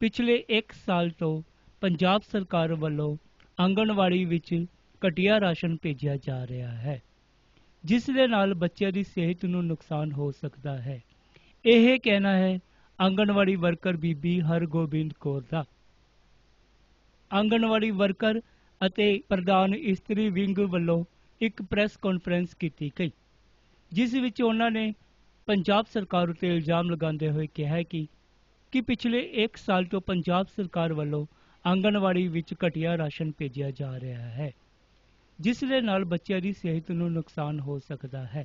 ਪਿਛਲੇ 1 ਸਾਲ ਤੋਂ ਪੰਜਾਬ ਸਰਕਾਰ ਵੱਲੋਂ ਆਂਗਣਵਾੜੀ ਵਿੱਚ ਘਟੀਆ ਰਾਸ਼ਨ ਭੇਜਿਆ ਜਾ ਰਿਹਾ ਹੈ, ਜਿਸ ਦੇ ਨਾਲ ਬੱਚਿਆਂ ਦੀ ਸਿਹਤ ਨੂੰ ਨੁਕਸਾਨ ਹੋ ਸਕਦਾ ਹੈ। ਇਹ ਕਹਿਣਾ ਹੈ, ਆਂਗਣਵਾੜੀ ਵਰਕਰ ਬੀਬੀ ਹਰਗੋਬਿੰਦ ਕੌਰ ਦਾ। ਆਂਗਣਵਾੜੀ ਵਰਕਰ ਅਤੇ ਪ੍ਰਧਾਨ ਇਸਤਰੀ ਵਿੰਗ ਵੱਲੋਂ ਇੱਕ ਪ੍ਰੈਸ ਕਾਨਫਰੰਸ ਕੀਤੀ ਗਈ, ਜਿਸ ਵਿੱਚ ਉਹਨਾਂ ਨੇ ਪੰਜਾਬ ਸਰਕਾਰ ਉਤੇ ਇਲਜ਼ਾਮ ਲਗਾਉਂਦੇ ਹੋਏ ਕਿਹਾ ਕਿ ਕਿ ਪਿਛਲੇ 1 ਸਾਲ ਤੋਂ ਪੰਜਾਬ ਸਰਕਾਰ ਵੱਲੋਂ ਆਂਗਣਵਾੜੀ ਵਿੱਚ ਘਟੀਆ ਰਾਸ਼ਨ ਭੇਜਿਆ ਜਾ ਰਿਹਾ ਹੈ, ਜਿਸ ਦੇ ਨਾਲ ਬੱਚਿਆਂ ਦੀ ਸਿਹਤ ਨੂੰ ਨੁਕਸਾਨ ਹੋ ਸਕਦਾ ਹੈ।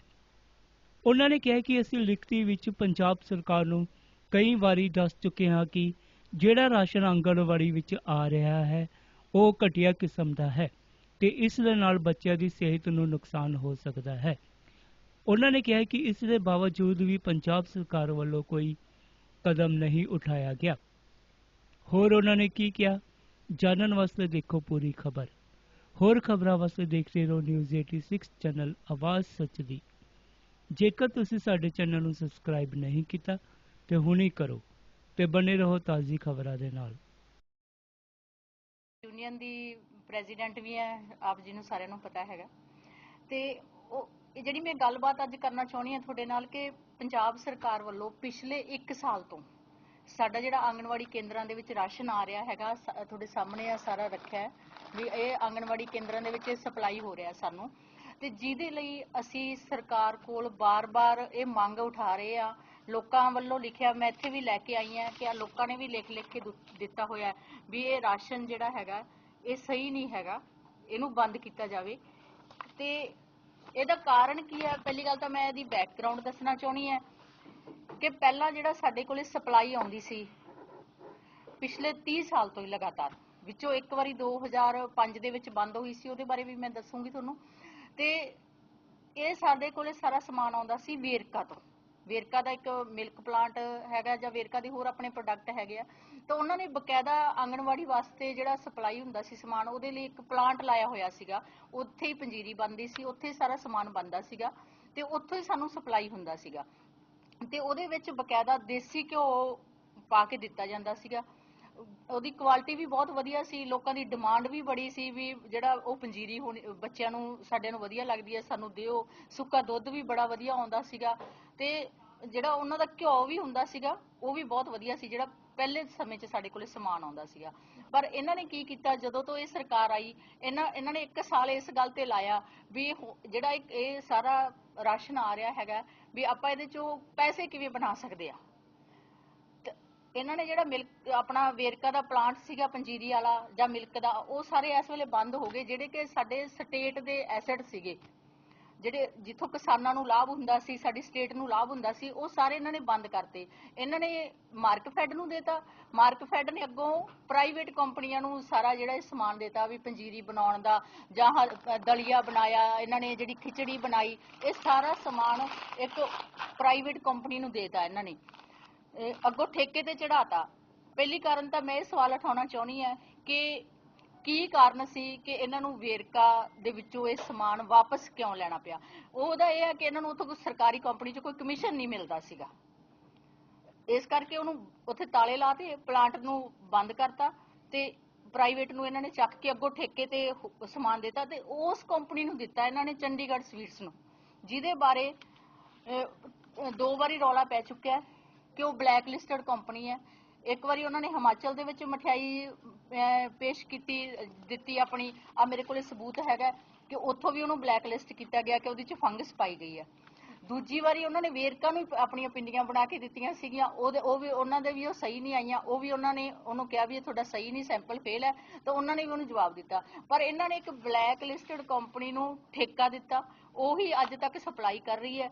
ਉਹਨਾਂ ਨੇ ਕਿਹਾ ਕਿ ਅਸੀਂ ਲਿਖਤੀ ਵਿੱਚ ਪੰਜਾਬ ਸਰਕਾਰ ਨੂੰ ਕਈ ਵਾਰੀ ਦੱਸ ਚੁੱਕੇ ਹਾਂ ਕਿ ਜਿਹੜਾ ਰਾਸ਼ਨ ਆਂਗਣਵਾੜੀ ਵਿੱਚ ਆ ਰਿਹਾ ਹੈ, ਉਹ ਘਟੀਆ ਕਿਸਮ ਦਾ ਹੈ ਤੇ ਇਸ ਦੇ ਨਾਲ ਬੱਚਿਆਂ ਦੀ ਸਿਹਤ ਨੂੰ ਨੁਕਸਾਨ ਹੋ ਸਕਦਾ ਹੈ। ਉਹਨਾਂ ਨੇ ਕਿਹਾ ਕਿ ਇਸ ਦੇ ਬਾਵਜੂਦ ਵੀ ਪੰਜਾਬ ਸਰਕਾਰ ਵੱਲੋਂ ਕੋਈ ਕਦਮ ਨਹੀਂ ਉਠਾਇਆ ਗਿਆ। ਹੋਰ ਉਹਨਾਂ ਨੇ ਕੀ ਕਿਹਾ? ਜਾਣਨ ਵਾਸਤੇ ਦੇਖੋ ਪੂਰੀ ਖਬਰ। ਹੋਰ ਖਬਰਾਂ ਵਾਸਤੇ ਦੇਖਦੇ ਰਹੋ ਨਿਊਜ਼ 86 ਚੈਨਲ ਆਵਾਜ਼ ਸੱਚ ਦੀ। ਜੇਕਰ ਤੁਸੀਂ ਸਾਡੇ ਚੈਨਲ ਨੂੰ ਸਬਸਕ੍ਰਾਈਬ ਨਹੀਂ ਕੀਤਾ, ਤੇ ਹੁਣੇ ਕਰੋ ਤੇ ਬਣੇ ਰਹੋ ਤਾਜ਼ੀ ਖਬਰਾਂ ਦੇ ਨਾਲ। ਯੂਨੀਅਨ ਦੀ ਪ੍ਰੈਜ਼ੀਡੈਂਟ ਵੀ ਹੈ, ਆਪ ਜੀ ਨੂੰ ਸਾਰਿਆਂ ਨੂੰ ਪਤਾ ਹੈਗਾ। ਤੇ ਉਹ ਇਹ ਜਿਹੜੀ ਮੈਂ ਗੱਲਬਾਤ ਅੱਜ ਕਰਨਾ ਚਾਹੁੰਦੀ ਹਾਂ ਤੁਹਾਡੇ ਨਾਲ ਕਿ ਪੰਜਾਬ ਸਰਕਾਰ ਵੱਲੋਂ ਪਿਛਲੇ 1 ਸਾਲ ਤੋਂ ਸਾਡਾ ਜਿਹੜਾ ਆਂਗਣਵਾੜੀ ਕੇਂਦਰਾਂ ਦੇ ਵਿੱਚ ਰਾਸ਼ਨ ਆ ਰਿਹਾ ਹੈਗਾ ਤੁਹਾਡੇ ਸਾਹਮਣੇ ਆ ਸਾਰਾ ਰੱਖਿਆ ਹੈ ਵੀ ਇਹ ਆਂਗਣਵਾੜੀ ਕੇਂਦਰਾਂ ਦੇ ਵਿੱਚ ਸਪਲਾਈ ਹੋ ਰਿਹਾ ਸਾਨੂੰ। ਤੇ ਜਿਹਦੇ ਲਈ ਅਸੀਂ ਸਰਕਾਰ ਕੋਲ ਬਾਰ-ਬਾਰ ਇਹ ਮੰਗ ਉਠਾ ਰਹੇ ਆ, ਲੋਕਾਂ ਵੱਲੋਂ ਲਿਖਿਆ, ਮੈਂ ਇੱਥੇ ਵੀ ਲੈ ਕੇ ਆਈ ਹਾਂ ਕਿ ਆ ਲੋਕਾਂ ਨੇ ਵੀ ਲਿਖ ਲਿਖ ਕੇ ਦਿੱਤਾ ਹੋਇਆ ਵੀ ਇਹ ਰਾਸ਼ਨ ਜਿਹੜਾ ਹੈਗਾ, ਇਹ ਸਹੀ ਨਹੀਂ ਹੈਗਾ, ਇਹਨੂੰ ਬੰਦ ਕੀਤਾ ਜਾਵੇ। ਤੇ ਇਹਦਾ ਕਾਰਨ ਕੀ ਹੈ? ਪਹਿਲੀ ਗੱਲ ਤਾਂ ਮੈਂ ਇਹਦੀ ਬੈਕਗ੍ਰਾਉਂਡ ਦੱਸਣਾ ਚਾਹੁੰਦੀ ਹਾਂ ਕਿ ਪਹਿਲਾਂ ਜਿਹੜਾ ਸਾਡੇ ਕੋਲੇ ਸਪਲਾਈ ਆਉਂਦੀ ਸੀ, ਪਿਛਲੇ 30 ਸਾਲ ਤੋਂ ਹੀ ਲਗਾਤਾਰ, ਵਿੱਚੋਂ ਇੱਕ ਵਾਰੀ 2005 ਦੇ ਵਿੱਚ ਬੰਦ ਹੋਈ ਸੀ, ਉਹਦੇ ਬਾਰੇ ਵੀ ਮੈਂ ਦੱਸੂਗੀ ਤੁਹਾਨੂੰ। ਤੇ ਇਹ ਸਾਡੇ ਕੋਲੇ ਸਾਰਾ ਸਮਾਨ ਆਉਂਦਾ ਸੀ ਵੇਰਕਾ ਤੋਂ। ਵੇਰਕਾ ਦਾ ਇੱਕ ਮਿਲਕ ਪਲਾਂਟ ਹੈਗਾ ਜਾਂ ਵੇਰਕਾ ਦੇ ਹੋਰ ਆਪਣੇ ਪ੍ਰੋਡਕਟ ਹੈਗੇ ਆ, ਤਾਂ ਉਹਨਾਂ ਨੇ ਬਕਾਇਦਾ ਆਂਗਣਵਾੜੀ ਵਾਸਤੇ ਜਿਹੜਾ ਸਪਲਾਈ ਹੁੰਦਾ ਸੀ ਸਮਾਨ, ਉਹਦੇ ਲਈ ਇੱਕ ਪਲਾਂਟ ਲਾਇਆ ਹੋਇਆ ਸੀਗਾ। ਉੱਥੇ ਹੀ ਪੰਜੀਰੀ ਬਣਦੀ ਸੀ, ਉੱਥੇ ਹੀ ਸਾਰਾ ਸਮਾਨ ਬਣਦਾ ਸੀਗਾ ਤੇ ਉੱਥੋਂ ਹੀ ਸਾਨੂੰ ਸਪਲਾਈ ਹੁੰਦਾ ਸੀਗਾ। ਤੇ ਉਹਦੇ ਵਿੱਚ ਬਕਾਇਦਾ ਦੇਸੀ ਘਿਓ ਪਾ ਕੇ ਦਿੱਤਾ ਜਾਂਦਾ ਸੀਗਾ। ਉਹਦੀ ਕੁਆਲਿਟੀ ਵੀ ਬਹੁਤ ਵਧੀਆ ਸੀ, ਲੋਕਾਂ ਦੀ ਡਿਮਾਂਡ ਵੀ ਬੜੀ ਸੀ ਵੀ ਜਿਹੜਾ ਉਹ ਪੰਜੀਰੀ ਹੋਣੀ ਬੱਚਿਆਂ ਨੂੰ, ਸਾਡੇ ਨੂੰ ਵਧੀਆ ਲੱਗਦੀ ਹੈ, ਸਾਨੂੰ ਦਿਓ, ਸੁੱਕਾ ਦੁੱਧ ਵੀ ਬੜਾ ਵਧੀਆ ਆਉਂਦਾ ਸੀਗਾ ਤੇ ਜਿਹੜਾ ਉਹਨਾਂ ਦਾ ਘਿਓ ਵੀ ਹੁੰਦਾ ਸੀਗਾ, ਉਹ ਵੀ ਬਹੁਤ ਵਧੀਆ ਸੀ, ਜਿਹੜਾ ਪਹਿਲੇ ਸਮੇਂ 'ਚ ਸਾਡੇ ਕੋਲੇ ਸਮਾਨ ਆਉਂਦਾ ਸੀਗਾ। ਪਰ ਇਹਨਾਂ ਨੇ ਕੀ ਕੀਤਾ, ਜਦੋਂ ਤੋਂ ਇਹ ਸਰਕਾਰ ਆਈ, ਇਹਨਾਂ ਇਹਨਾਂ ਨੇ ਇੱਕ ਸਾਲ ਇਸ ਗੱਲ ਤੇ ਲਾਇਆ ਵੀ ਜਿਹੜਾ ਇਹ ਸਾਰਾ ਰਾਸ਼ਨ ਆ ਰਿਹਾ ਹੈਗਾ, ਵੀ ਆਪਾਂ ਇਹਦੇ ਚੋਂ ਪੈਸੇ ਕਿਵੇਂ ਬਣਾ ਸਕਦੇ ਆ? ਇਹਨਾਂ ਨੇ ਜਿਹੜਾ ਮਿਲਕ, ਆਪਣਾ ਵੇਰਕਾ ਦਾ ਪਲਾਂਟ ਸੀਗਾ ਪੰਜੀਰੀ ਵਾਲਾ ਜਾਂ ਮਿਲਕ ਦਾ, ਉਹ ਸਾਰੇ ਇਸ ਵੇਲੇ ਬੰਦ ਹੋ ਗਏ, ਜਿਹੜੇ ਕਿ ਸਾਡੇ ਸਟੇਟ ਦੇ ਐਸੈਟ ਸੀਗੇ। ਜਿਹੜੇ ਜਿੱਥੋਂ ਕਿਸਾਨਾਂ ਨੂੰ ਲਾਭ ਹੁੰਦਾ ਸੀ, ਸਾਡੀ ਸਟੇਟ ਨੂੰ ਲਾਭ ਹੁੰਦਾ ਸੀ, ਉਹ ਸਾਰੇ ਇਹਨਾਂ ਨੇ ਬੰਦ ਕਰਤੇ। ਇਹਨਾਂ ਨੇ ਮਾਰਕਫੈਡ ਨੂੰ ਦੇਤਾ। ਮਾਰਕਫੈਡ ਨੇ ਅੱਗੋਂ ਪ੍ਰਾਈਵੇਟ ਕੰਪਨੀਆਂ ਨੂੰ ਸਾਰਾ ਜਿਹੜਾ ਇਹ ਸਮਾਨ ਦੇਤਾ ਵੀ ਪੰਜੀਰੀ ਬਣਾਉਣ ਦਾ ਜਾਂ ਦਲੀਆ ਬਣਾਇਆ, ਇਹਨਾਂ ਨੇ ਜਿਹੜੀ ਖਿਚੜੀ ਬਣਾਈ, ਇਹ ਸਾਰਾ ਸਮਾਨ ਇੱਕ ਪ੍ਰਾਈਵੇਟ ਕੰਪਨੀ ਨੂੰ ਦੇਤਾ ਇਹਨਾਂ ਨੇ। ਅੱਗੋਂ ਠੇਕੇ ਤੇ ਚੜਾਤਾ ਪਹਿਲੀ ਕਾਰਨ ਤਾਂ ਮੈਂ ਇਹ ਸਵਾਲ ਉਠਾਉਣਾ ਚਾਹੁੰਦੀ ਆ ਕਿ ਕੀ ਕਾਰਨ ਸੀ ਕਿ ਇਹਨਾਂ ਨੂੰ ਵੇਰਕਾ ਦੇ ਵਿੱਚੋਂ ਇਹ ਸਮਾਨ ਵਾਪਸ ਕਿਉਂ ਲੈਣਾ ਪਿਆ? ਉਹਦਾ ਇਹ ਹੈ ਕਿ ਇਹਨਾਂ ਨੂੰ ਉੱਥੋਂ ਕੋਈ ਸਰਕਾਰੀ ਕੰਪਨੀ 'ਚ ਕੋਈ ਕਮਿਸ਼ਨ ਨਹੀਂ ਮਿਲਦਾ ਸੀਗਾ। ਇਸ ਕਰਕੇ ਉਹਨੂੰ ਉੱਥੇ ਤਾਲੇ ਲਾਤੇ ਪਲਾਂਟ ਨੂੰ ਬੰਦ ਕਰਤਾ ਤੇ ਪ੍ਰਾਈਵੇਟ ਨੂੰ ਇਹਨਾਂ ਨੇ ਚੱਕ ਕੇ ਅੱਗੋਂ ਠੇਕੇ ਤੇ ਸਮਾਨ ਦਿੱਤਾ ਤੇ ਉਸ ਕੰਪਨੀ ਨੂੰ ਦਿੱਤਾ ਇਹਨਾਂ ਨੇ ਚੰਡੀਗੜ੍ਹ ਸਵੀਟਸ ਨੂੰ, ਜਿਹਦੇ ਬਾਰੇ ਦੋ ਵਾਰੀ ਰੌਲਾ ਪੈ ਚੁੱਕਿਆ। ਕਿ ਉਹ ਬਲੈਕ ਲਿਸਟਡ ਕੰਪਨੀ ਹੈ। ਇੱਕ ਵਾਰੀ ਉਹਨਾਂ ਨੇ ਹਿਮਾਚਲ ਦੇ ਵਿੱਚ ਮਠਿਆਈ ਪੇਸ਼ ਕੀਤੀ, ਦਿੱਤੀ ਆਪਣੀ। ਆ ਮੇਰੇ ਕੋਲੇ ਸਬੂਤ ਹੈਗਾ ਕਿ ਉੱਥੋਂ ਵੀ ਉਹਨੂੰ ਬਲੈਕ ਲਿਸਟ ਕੀਤਾ ਗਿਆ ਕਿ ਉਹਦੇ 'ਚ ਫੰਗਸ ਪਾਈ ਗਈ ਹੈ। ਦੂਜੀ ਵਾਰੀ ਉਹਨਾਂ ਨੇ ਵੇਰਕਾ ਨੂੰ ਆਪਣੀਆਂ ਪਿੰਡੀਆਂ ਬਣਾ ਕੇ ਦਿੱਤੀਆਂ ਸੀਗੀਆਂ। ਉਹਦੇ, ਉਹ ਵੀ, ਉਹਨਾਂ ਦੇ ਵੀ ਉਹ ਸਹੀ ਨਹੀਂ ਆਈਆਂ। ਉਹ ਵੀ ਉਹਨਾਂ ਨੇ, ਉਹਨੂੰ ਕਿਹਾ ਵੀ ਇਹ ਤੁਹਾਡਾ ਸਹੀ ਨਹੀਂ, ਸੈਂਪਲ ਫੇਲ ਹੈ। ਤਾਂ ਉਹਨਾਂ ਨੇ ਵੀ ਉਹਨੂੰ ਜਵਾਬ ਦਿੱਤਾ। ਪਰ ਇਹਨਾਂ ਨੇ ਇੱਕ ਬਲੈਕ ਲਿਸਟਡ ਕੰਪਨੀ ਨੂੰ ਠੇਕਾ ਦਿੱਤਾ। ਉਹੀ ਅੱਜ ਤੱਕ ਸਪਲਾਈ ਕਰ ਰਹੀ ਹੈ।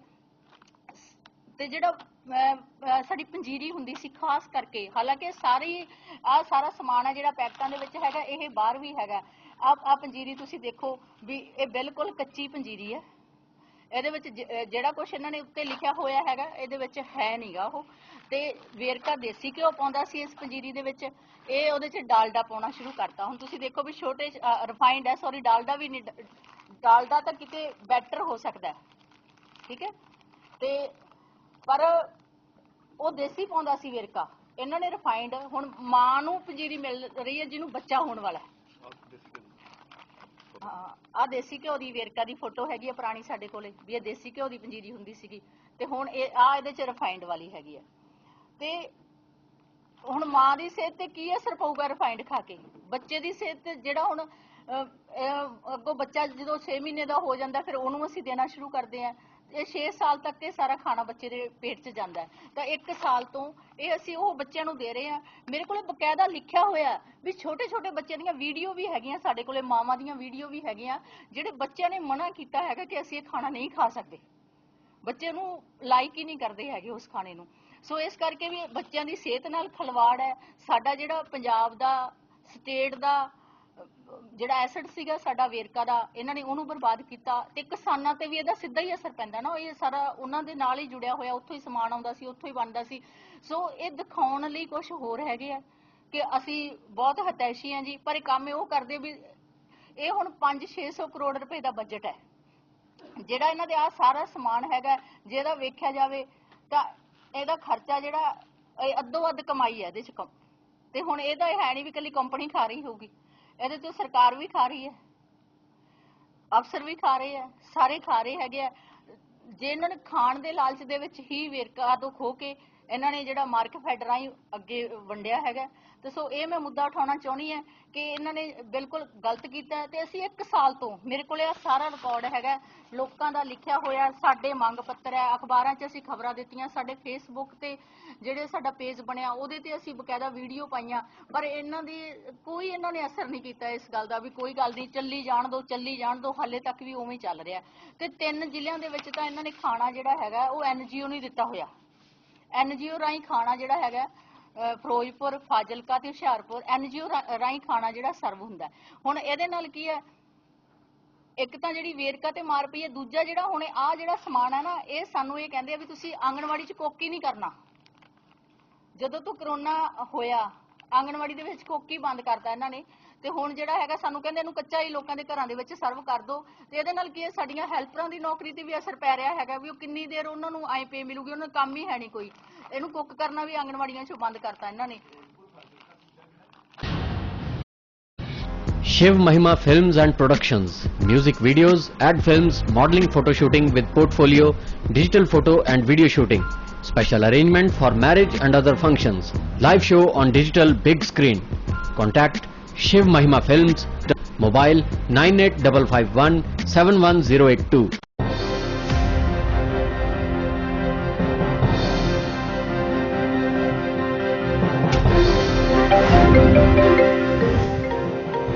ਤੇ ਜਿਹੜਾ ਸਾਡੀ ਪੰਜੀਰੀ ਹੁੰਦੀ ਸੀ ਖਾਸ ਕਰਕੇ, ਹਾਲਾਂਕਿ ਸਾਰੀ, ਆ ਸਾਰਾ ਸਮਾਨ ਹੈ ਜਿਹੜਾ ਪੈਕਟਾਂ ਦੇ ਵਿੱਚ ਹੈਗਾ, ਇਹ ਬਾਹਰ ਵੀ ਹੈਗਾ। ਆ ਆ ਪੰਜੀਰੀ ਤੁਸੀਂ ਦੇਖੋ ਵੀ ਇਹ ਬਿਲਕੁਲ ਕੱਚੀ ਪੰਜੀਰੀ ਹੈ। ਇਹਦੇ ਵਿੱਚ ਜਿਹੜਾ ਕੁਝ ਇਹਨਾਂ ਨੇ ਉੱਤੇ ਲਿਖਿਆ ਹੋਇਆ ਹੈਗਾ, ਇਹਦੇ ਵਿੱਚ ਹੈ ਨਹੀਂਗਾ ਉਹ। ਤੇ ਵੇਰਕਾ ਦੇਸੀ ਘਿਓ ਪਾਉਂਦਾ ਸੀ ਇਸ ਪੰਜੀਰੀ ਦੇ ਵਿੱਚ। ਇਹ ਉਹਦੇ 'ਚ ਡਾਲਡਾ ਪਾਉਣਾ ਸ਼ੁਰੂ ਕਰਤਾ। ਹੁਣ ਤੁਸੀਂ ਦੇਖੋ ਵੀ ਛੋਟੇ ਰਿਫਾਈਨਡ ਹੈ ਸੌਰੀ ਡਾਲਡਾ ਵੀ ਨਹੀਂ, ਡਾਲਡਾ ਤਾਂ ਕਿਤੇ ਬੈਟਰ ਹੋ ਸਕਦਾ ਠੀਕ ਹੈ? ਤੇ ਪਰ ਉਹ ਦੇਸੀ ਪਾਉਂਦਾ ਸੀ ਵੇਰਕਾ। ਇਹਨਾਂ ਨੇ ਰਿਫਾਈਂਡ ਹੁਣ ਮਾਂ ਨੂੰ ਪੰਜੀਰੀ ਮਿਲ ਰਹੀ ਹੈ, ਜਿਹਨੂੰ ਬੱਚਾ ਹੋਣ ਵਾਲਾ ਹੈ। ਆ ਦੇਸੀ ਘਿਓ ਦੀ ਵੇਰਕਾ ਦੀ ਫੋਟੋ ਹੈਗੀ ਆ ਪੁਰਾਣੀ ਸਾਡੇ ਕੋਲੇ, ਵੀ ਇਹ ਦੇਸੀ ਘਿਓ ਦੀ ਪੰਜੀਰੀ ਹੁੰਦੀ ਸੀਗੀ। ਤੇ ਹੁਣ ਇਹ ਆ ਇਹਦੇ ਚ ਰਿਫਾਈਂਡ ਵਾਲੀ ਹੈਗੀ ਆ। ਤੇ ਹੁਣ ਮਾਂ ਦੀ ਸਿਹਤ ਤੇ ਕੀ ਅਸਰ ਪਊਗਾ ਰਿਫਾਈਂਡ ਖਾ ਕੇ? ਬੱਚੇ ਦੀ ਸਿਹਤ ਤੇ ਜਿਹੜਾ ਹੁਣ ਅੱਗੋਂ ਬੱਚਾ ਜਦੋਂ 6 ਮਹੀਨੇ ਦਾ ਹੋ ਜਾਂਦਾ, ਫਿਰ ਉਹਨੂੰ ਅਸੀਂ ਦੇਣਾ ਸ਼ੁਰੂ ਕਰਦੇ ਆ। 6 ਸਾਲ ਤੱਕ ਇਹ ਸਾਰਾ ਖਾਣਾ ਬੱਚੇ ਦੇ ਪੇਟ 'ਚ ਜਾਂਦਾ ਹੈ। ਤਾਂ 1 ਸਾਲ ਤੋਂ ਇਹ ਅਸੀਂ ਉਹ ਬੱਚਿਆਂ ਨੂੰ ਦੇ ਰਹੇ ਆ ਮੇਰੇ ਕੋਲੇ ਬਕਾਇਦਾ ਲਿਖਿਆ ਹੋਇਆ ਵੀ ਛੋਟੇ ਛੋਟੇ ਬੱਚਿਆਂ ਦੀਆਂ ਵੀਡੀਓ ਵੀ ਹੈਗੀਆਂ, ਸਾਡੇ ਕੋਲੇ ਮਾਵਾਂ ਦੀਆਂ ਵੀਡੀਓ ਵੀ ਹੈਗੀਆਂ, ਜਿਹੜੇ ਬੱਚਿਆਂ ਨੇ ਮਨਾ ਕੀਤਾ ਹੈਗਾ ਕਿ ਅਸੀਂ ਇਹ ਖਾਣਾ ਨਹੀਂ ਖਾ ਸਕਦੇ। ਬੱਚੇ ਨੂੰ ਲਾਈਕ ਹੀ ਨਹੀਂ ਕਰਦੇ ਹੈਗੇ ਉਸ ਖਾਣੇ ਨੂੰ। ਸੋ ਇਸ ਕਰਕੇ ਵੀ ਬੱਚਿਆਂ ਦੀ ਸਿਹਤ ਨਾਲ ਖਲਵਾੜ ਹੈ। ਸਾਡਾ ਜਿਹੜਾ ਪੰਜਾਬ ਦਾ, ਸਟੇਟ ਦਾ ਜਿਹੜਾ ਐਸੈਟ ਸੀਗਾ ਸਾਡਾ ਵੇਰਕਾ ਦਾ, ਇਹਨਾਂ ਨੇ ਉਹਨੂੰ ਬਰਬਾਦ ਕੀਤਾ ਤੇ ਕਿਸਾਨਾਂ ਤੇ ਵੀ ਇਹਦਾ ਸਿੱਧਾ ਹੀ ਅਸਰ ਪੈਂਦਾ ਨਾ, ਇਹ ਸਾਰਾ ਉਹਨਾਂ ਦੇ ਨਾਲ ਹੀ ਜੁੜਿਆ ਹੋਇਆ, ਉੱਥੋਂ ਹੀ ਸਮਾਨ ਆਉਂਦਾ ਸੀ, ਉੱਥੋਂ ਹੀ ਬਣਦਾ ਸੀ। ਸੋ ਇਹ ਦਿਖਾਉਣ ਲਈ ਕੁਝ ਹੋਰ ਹੈਗੇ ਆ ਕਿ ਅਸੀਂ ਬਹੁਤ ਹਤੈਸ਼ੀ ਆ ਜੀ, ਪਰ ਇਹ ਕੰਮ ਉਹ ਕਰਦੇ ਵੀ ਇਹ ਹੁਣ 5-600 ਕਰੋੜ ਰੁਪਏ ਦਾ ਬਜਟ ਹੈ। ਜਿਹੜਾ ਇਹਨਾਂ ਦੇ ਆ ਸਾਰਾ ਸਮਾਨ ਹੈਗਾ, ਜੇ ਇਹਦਾ ਵੇਖਿਆ ਜਾਵੇ ਤਾਂ ਇਹਦਾ ਖਰਚਾ ਜਿਹੜਾ ਅੱਧੋ ਅੱਧ ਕਮਾਈ ਹੈ ਇਹਦੇ ਚ ਤੇ ਹੁਣ ਇਹਦਾ ਹੈ ਨਹੀਂ ਵੀ ਇਕੱਲੀ ਕੰਪਨੀ ਖਾ ਰਹੀ ਹੋਊਗੀ। ਇਹਦੇ ਤੋਂ ਸਰਕਾਰ ਵੀ ਖਾ ਰਹੀ ਹੈ। ਅਫਸਰ ਵੀ ਖਾ ਰਹੇ ਆ, ਸਾਰੇ ਖਾ ਰਹੇ ਹੈਗੇ ਆ। ਜੇ ਇਹਨਾਂ ਨੇ ਖਾਣ ਦੇ ਲਾਲਚ ਦੇ ਵਿੱਚ ਹੀ ਵੇਰਕਾ ਤੋਂ ਖੋ ਕੇ ਇਹਨਾਂ ਨੇ ਜਿਹੜਾ ਮਾਰਕ ਫੈਡ ਰਾਹੀਂ ਅੱਗੇ ਵੰਡਿਆ ਹੈਗਾ। ਤੇ ਸੋ ਇਹ ਮੈਂ ਮੁੱਦਾ ਉਠਾਉਣਾ ਚਾਹੁੰਦੀ ਹਾਂ ਕਿ ਇਹਨਾਂ ਨੇ ਬਿਲਕੁਲ ਗਲਤ ਕੀਤਾ ਤੇ ਅਸੀਂ 1 ਸਾਲ ਤੋਂ, ਮੇਰੇ ਕੋਲੇ ਆ ਸਾਰਾ ਰਿਕਾਰਡ ਹੈਗਾ, ਲੋਕਾਂ ਦਾ ਲਿਖਿਆ ਹੋਇਆ, ਸਾਡੇ ਮੰਗ ਪੱਤਰ ਹੈ, ਅਖਬਾਰਾਂ 'ਚ ਅਸੀਂ ਖਬਰਾਂ ਦਿੱਤੀਆਂ, ਸਾਡੇ ਫੇਸਬੁੱਕ ਤੇ ਜਿਹੜੇ ਸਾਡਾ ਪੇਜ ਬਣਿਆ, ਉਹਦੇ ਤੇ ਅਸੀਂ ਬਕਾਇਦਾ ਵੀਡੀਓ ਪਾਈਆਂ, ਪਰ ਇਹਨਾਂ ਦੀ ਕੋਈ ਇਹਨਾਂ ਨੇ ਅਸਰ ਨਹੀਂ ਕੀਤਾ ਇਸ ਗੱਲ ਦਾ ਵੀ ਕੋਈ ਗੱਲ ਨਹੀਂ, ਚੱਲੀ ਜਾਣ ਦੋ, ਚੱਲੀ ਜਾਣ ਦੋ, ਹਾਲੇ ਤੱਕ ਵੀ ਉਵੇਂ ਚੱਲ ਰਿਹਾ। ਤੇ ਤਿੰਨ ਜ਼ਿਲ੍ਹਿਆਂ ਦੇ ਵਿੱਚ ਤਾਂ ਇਹਨਾਂ ਨੇ ਖਾਣਾ ਜਿਹੜਾ ਹੈਗਾ, ਉਹ ਐਨਜੀਓ ਨੂੰ ਦਿੱਤਾ ਹੋਇਆ। ਐਨਜੀਓ ਰਾਹੀਂ ਖਾਣਾ ਜਿਹੜਾ ਹੈਗਾ ਫਿਰੋਜ਼ਪੁਰ, ਫਾਜ਼ਿਲਕਾ ਤੇ ਹੁਸ਼ਿਆਰਪੁਰ ਐਨਜੀਓ ਰਾਹੀਂ ਖਾਣਾ ਜਿਹੜਾ ਸਰਵ ਹੁੰਦਾ ਹੁਣ ਇਹਦੇ ਨਾਲ ਕੀ ਹੈ? ਇੱਕ ਤਾਂ ਜਿਹੜੀ ਵੇਰਕਾ ਤੇ ਮਾਰ ਪਈ ਹੈ, ਦੂਜਾ ਜਿਹੜਾ ਹੁਣ ਆ ਜਿਹੜਾ ਸਮਾਨ ਹੈ ਨਾ, ਇਹ ਸਾਨੂੰ ਇਹ ਕਹਿੰਦੇ ਆ ਵੀ ਤੁਸੀਂ ਆਂਗਣਵਾੜੀ 'ਚ ਕੋਕੀ ਨਹੀਂ ਕਰਨਾ। ਜਦੋਂ ਤੋਂ ਕਰੋਨਾ ਹੋਇਆ, ਆਂਗਣਵਾੜੀ ਦੇ ਵਿੱਚ ਕੋਕੀ ਬੰਦ ਕਰਤਾ ਇਹਨਾਂ ਨੇ, ਤੇ ਹੁਣ ਜਿਹੜਾ ਹੈਗਾ ਸਾਨੂੰ ਕਹਿੰਦੇ ਇਹਨੂੰ ਕੱਚਾ ਹੀ ਲੋਕਾਂ ਦੇ ਘਰਾਂ ਦੇ ਵਿੱਚ ਸਰਵ ਕਰ ਦਿਓ ਤੇ ਇਹਦੇ ਨਾਲ ਕੀ ਹੈ? ਸਾਡੀਆਂ ਹੈਲਪਰਾਂ ਦੀ ਨੌਕਰੀ ਤੇ ਵੀ ਅਸਰ ਪੈ ਰਿਹਾ ਹੈਗਾ, ਵੀ ਉਹ ਕਿੰਨੀ ਦੇਰ ਉਹਨਾਂ ਨੂੰ ਆਏ ਪੇ ਮਿਲੂਗੀ, ਉਹਨਾਂ ਨੂੰ ਕੰਮ ਹੀ ਹੈ ਨਹੀਂ ਕੋਈ। ਇਹਨੂੰ ਕੁੱਕ ਕਰਨਾ ਵੀ ਆਂਗਣਵਾੜੀਆਂ 'ਚੋਂ ਬੰਦ ਕਰਤਾ ਇਹਨਾਂ ਨੇ Shiv Mahima Films and Productions. Music videos, ad films, modeling photo shooting with portfolio, digital photo and video shooting. Special arrangement for marriage and other functions. Live show on digital big screen. Contact Shiv Mahima Films. Mobile 98551 71082.